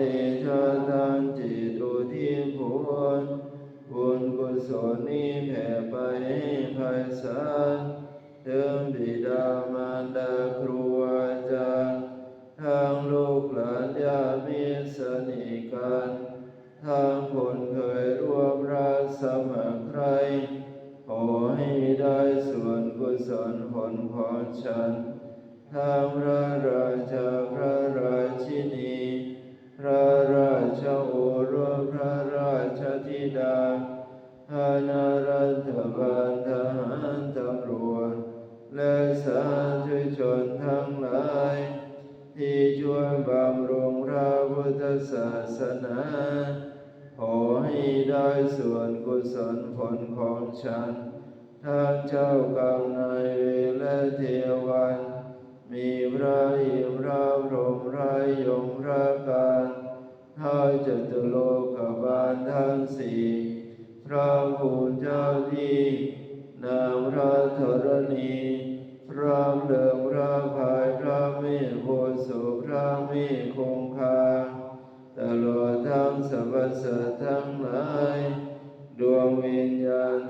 เดชะทังจิตอุทิศผลบุญกุศลนี้แผ่ไปให้ไพศาลถึงบิดามารดาครูอาจารย์ทางลูกหลานญาติมิสนิกันทางคนเคยร่วมรักสมัครใครขอให้ได้ส่วนกุศลผลของฉันทางพระราชา ชโอรสพระราชธิดาคณะรัฐบาลทหารตำรวจ และสาธุชนทั้งหลาย ที่ช่วยบำรุงพระพุทธศาสนาขอให้ได้ส่วนกุศลผลของฉันทางเจ้ากรรมนายเวรและเทวัน มีพระอิมพระพรหมพระยมพระการ ท้าวจตุโลกบาลทั้งสี่พระภูมิเจ้าที่นางพระธรณีพระเลิมพระภายพระเมฆโพสุพระเมฆคงคาตลอดทั้งสรรพสัตว์ทั้งหลาย